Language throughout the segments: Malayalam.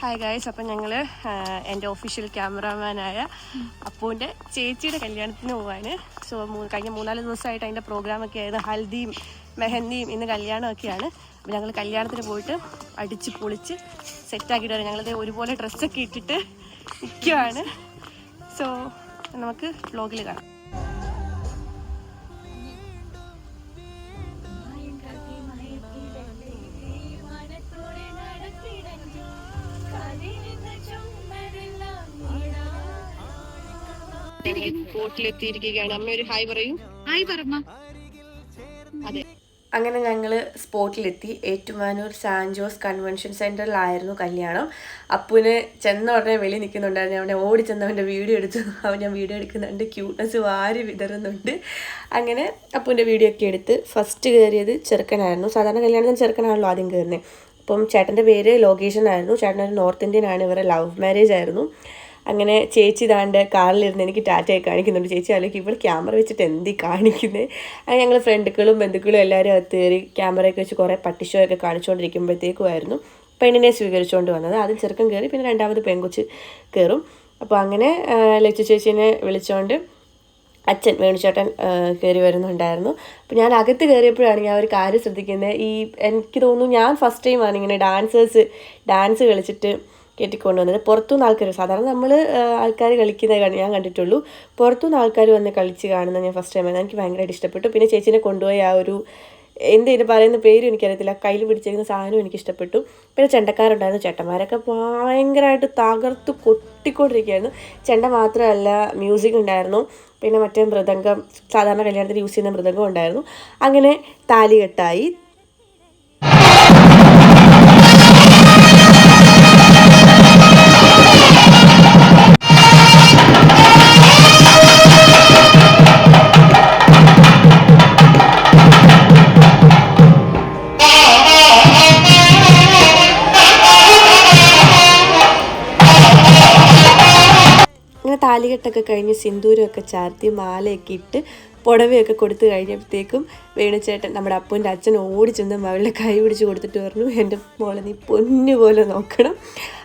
ഹായ് ഗായ്സ് അപ്പം ഞങ്ങൾ എന്റെ ഒഫീഷ്യൽ ക്യാമറാമാനായ അപ്പൂന്റെ ചേച്ചിയുടെ കല്യാണത്തിന് പോവാണ്. സോ കഴിഞ്ഞ മൂന്നാൽ ദിവസമായിട്ട് അതിന്റെ പ്രോഗ്രാമൊക്കെ ആയത് ഹൽദിയും മെഹന്തിയും ഇന്ന് കല്യാണമൊക്കെയാണ് അപ്പം ഞങ്ങൾ കല്യാണത്തിന് പോയിട്ട് അടിച്ച് പൊളിച്ച് സെറ്റാക്കിയിട്ട് വരാം. ഞങ്ങളത് ഒരുപോലെ ഡ്രസ്സൊക്കെ ഇട്ടിട്ട് നിൽക്കുവാണ് സോ നമുക്ക് വ്ലോഗിൽ കാണാം. സ്പോട്ടിലെത്തിയിരിക്കുകയാണ്. അമ്മ ഒരു ഹായ് പറയും. ഹായ് പറമ്മ അതെ. അങ്ങനെ ഞങ്ങൾ സ്പോട്ടിലെത്തി. ഏറ്റുമാനൂർ സാൻജോസ് കൺവെൻഷൻ സെന്ററിലായിരുന്നു കല്യാണം. അപ്പുവിന് ചെന്ന ഉടനെ വെളി നിൽക്കുന്നുണ്ടായിരുന്നു. അവനെ ഓടി ചെന്ന് അവന്റെ വീഡിയോ എടുത്തു. അവൻ ഞാൻ വീഡിയോ എടുക്കുന്നുണ്ട്. ക്യൂട്ട്നെസ് വാരി വിതറുന്നുണ്ട്. അങ്ങനെ അപ്പുവിന്റെ വീഡിയോ ഒക്കെ എടുത്ത് ഫസ്റ്റ് കയറിയത് ചെറുക്കനായിരുന്നു. സാധാരണ കല്യാണത്തിന് ചെറുക്കനാണല്ലോ ആദ്യം കയറുന്നത്. അപ്പം ചേട്ടന്റെ പേര് ലോകേഷൻ ആയിരുന്നു ചേട്ടൻ ഒരു നോർത്ത് ഇന്ത്യൻ ആണ്. ഇവരെ ലവ് മാരേജ് ആയിരുന്നു. അങ്ങനെ ചേച്ചി താണ്ട് കാറിലിരുന്ന് എനിക്ക് ടാറ്റയെ കാണിക്കുന്നുണ്ട്. ചേച്ചി അല്ലെങ്കിൽ ഇവൾ ക്യാമറ വെച്ചിട്ട് എന്തി കാണിക്കുന്നത് അങ്ങനെ ഞങ്ങൾ ഫ്രണ്ടുക്കളും ബന്ധുക്കളും എല്ലാവരും അകത്ത് കയറി ക്യാമറയൊക്കെ വെച്ച് കുറേ പട്ടിഷോ ഒക്കെ കാണിച്ചുകൊണ്ടിരിക്കുമ്പോഴത്തേക്കുമായിരുന്നു പെണ്ണിനെ സ്വീകരിച്ചുകൊണ്ട് വന്നത്. ആദ്യം ചെറുക്കം കയറി പിന്നെ രണ്ടാമത് പെൺകൊച്ച് കയറും അപ്പോൾ അങ്ങനെ ലച്ചു ചേച്ചീനെ വിളിച്ചുകൊണ്ട് അച്ഛൻ വേണുചേട്ടൻ കയറി വരുന്നുണ്ടായിരുന്നു. അപ്പോൾ ഞാൻ അകത്ത് കയറിയപ്പോഴാണ് ഞാൻ ഒരു കാര്യം ശ്രദ്ധിക്കുന്നത് ഈ എനിക്ക് തോന്നുന്നു ഞാൻ ഫസ്റ്റ് ടൈമാണ് ഇങ്ങനെ ഡാൻസേഴ്സ് ഡാൻസ് കളിച്ചിട്ട് കെട്ടിക്കൊണ്ടുവന്നത് പുറത്തുനിന്ന് ആൾക്കാർ സാധാരണ നമ്മൾ ആൾക്കാർ കളിക്കുന്നത് കണ്ട് ഞാൻ കണ്ടിട്ടുള്ളൂ. പുറത്തുനിന്ന് ആൾക്കാർ വന്ന് കളിച്ച് കാണുന്ന ഞാൻ ഫസ്റ്റ് ടൈമാണ് എനിക്ക് ഭയങ്കരമായിട്ട് ഇഷ്ടപ്പെട്ടു. പിന്നെ ചേച്ചീനെ കൊണ്ടുപോയി ആ ഒരു എന്ത് ഇതിന് പറയുന്ന പേര് എനിക്കറിയത്തില്ല. കയ്യിൽ പിടിച്ചിരിക്കുന്ന സാധനവും എനിക്ക് ഇഷ്ടപ്പെട്ടു. പിന്നെ ചെണ്ടക്കാരുണ്ടായിരുന്നു. ചേട്ടന്മാരൊക്കെ ഭയങ്കരമായിട്ട് തകർത്ത് കൊട്ടിക്കൊണ്ടിരിക്കുകയായിരുന്നു. ചെണ്ട മാത്രമല്ല മ്യൂസിക് ഉണ്ടായിരുന്നു. പിന്നെ മറ്റേ മൃദംഗം സാധാരണ കല്യാണത്തിന് യൂസ് ചെയ്യുന്ന മൃദംഗം ഉണ്ടായിരുന്നു. അങ്ങനെ താലികെട്ടായി താലികെട്ടൊക്കെ കഴിഞ്ഞ് സിന്ദൂരമൊക്കെ ചാർത്തി മാലയൊക്കെ ഇട്ട് പുടവയൊക്കെ കൊടുത്തു കഴിഞ്ഞപ്പോഴത്തേക്കും വേണുചേട്ടൻ നമ്മുടെ അപ്പൂന്റെ അച്ഛൻ ഓടി ചെന്ന് മകളുടെ കൈ പിടിച്ച് കൊടുത്തിട്ട് പറഞ്ഞു എന്റെ മോളെ നീ പൊന്നു പോലെ നോക്കണം.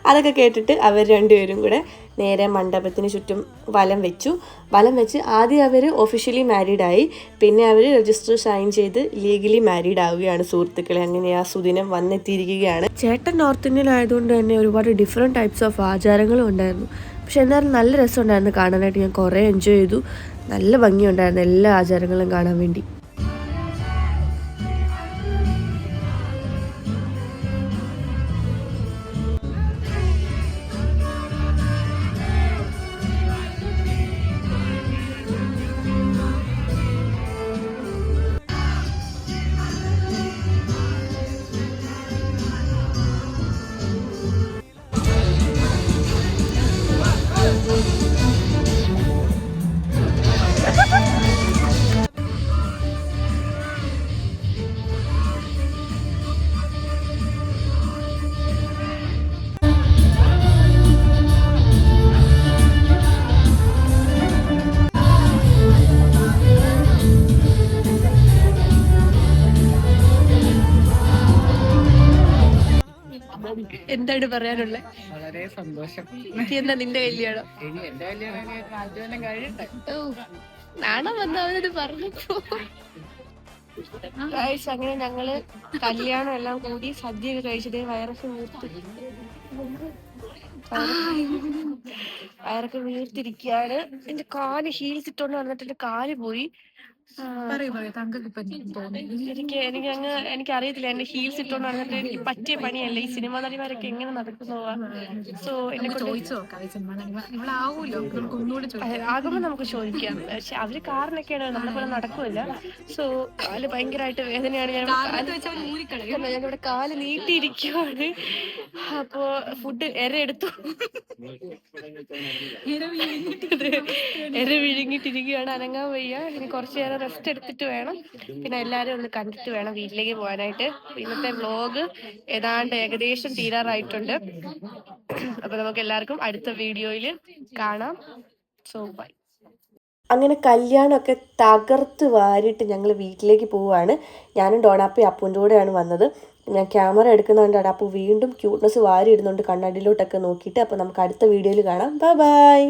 അതൊക്കെ കേട്ടിട്ട് അവർ രണ്ടുപേരും കൂടെ നേരെ മണ്ഡപത്തിന് ചുറ്റും വലം വെച്ചു. വലം വെച്ച് ആദ്യം അവർ ഒഫീഷ്യലി മാരീഡ് ആയി. പിന്നെ അവർ രജിസ്റ്റർ സൈൻ ചെയ്ത് ലീഗലി മാരീഡ് ആവുകയാണ് സുഹൃത്തുക്കളെ. അങ്ങനെ ആ സുദിനം വന്നെത്തിയിരിക്കുകയാണ്. ചേട്ടൻ നോർത്ത് ഇന്ത്യൻ ആയതുകൊണ്ട് തന്നെ ഒരുപാട് ഡിഫറെന്റ് ടൈപ്സ് ഓഫ് ആചാരങ്ങളും ഉണ്ടായിരുന്നു. പക്ഷെ എന്തായാലും നല്ല രസമുണ്ടായിരുന്നു കാണാനായിട്ട്. ഞാൻ കുറേ എൻജോയ് ചെയ്തു. നല്ല ഭംഗിയുണ്ടായിരുന്നു എല്ലാ ആചാരങ്ങളും കാണാൻ വേണ്ടി. എന്താണ് പറയാനുള്ളത് വളരെ സന്തോഷം. എനിക്ക് എന്താ നിന്റെ കല്യാണം? ഇനി എന്റെ കല്യാണം കൊല്ലം കഴിയട്ടെ ഓ, നാണം വന്ന അവനത് പറഞ്ഞപ്പോ ഗായ്സ് അങ്ങനെ ഞങ്ങൾ കല്യാണം എല്ലാം കൂടി സദ്യ കഴിച്ചത് വയറൊക്കെ വീർത്ത് വയറൊക്കെ വീർത്തിരിക്കുകയാണ്. എന്റെ കാൽ ഹീൽസ് ഇട്ടോണ്ട് വന്നിട്ട് എന്റെ കാൽ പോയി. എനിക്ക് എനിക്ക് അങ്ങ് എനിക്ക് അറിയത്തില്ല എന്റെ ഹീൽസ് ഇട്ടോണ്ട് നടന്നിട്ട് എനിക്ക് പറ്റിയ പണിയല്ല. ഈ സിനിമ നടിമാരൊക്കെ എങ്ങനെ നടക്കുന്നു? സോ എന്നെ ആകുമ്പോ നമുക്ക് ചോദിക്കാം. പക്ഷെ അവർ കാറിനൊക്കെയാണ്. നമ്മളെ പോലെ നടക്കുമല്ല സോ കാൽ ഭയങ്കരമായിട്ട് വേദനയാണ്. ഞാൻ ഞാനിവിടെ കാൽ നീട്ടിയിരിക്കുവാണ്. അപ്പോ ഫുഡ് എര എടുത്തു. എര വിഴുങ്ങിട്ടിരിക്കുകയാണ് അനങ്ങാൻ വയ്യ. ഇനി കുറച്ചു നേരം റെസ്റ്റ് എടുത്തിട്ട് വേണം. പിന്നെ എല്ലാരും ഒന്ന് കണ്ടിട്ട് വേണം വീട്ടിലേക്ക് പോകാനായിട്ട്. ഇന്നത്തെ വ്ലോഗ് ഏതാണ്ട് ഏകദേശം തീരാറായിട്ടുണ്ട്. അപ്പൊ നമുക്ക് എല്ലാവർക്കും അടുത്ത വീഡിയോയിൽ കാണാം. സോ ബൈ അങ്ങനെ കല്യാണമൊക്കെ തകർത്ത് വാരിയിട്ട് ഞങ്ങൾ വീട്ടിലേക്ക് പോവുകയാണ്. ഞാനും ഡോണാപ്പി അപ്പൂന്റെ കൂടെയാണ് വന്നത്. ഞാൻ ക്യാമറ എടുക്കുന്നതുകൊണ്ടാണ് അപ്പോൾ വീണ്ടും ക്യൂട്ട്നെസ് വാരി ഇടുന്നുണ്ട് കണ്ണാടിയിലോട്ടൊക്കെ നോക്കിയിട്ട്. അപ്പോൾ നമുക്ക് അടുത്ത വീഡിയോയിൽ കാണാം. Bye bye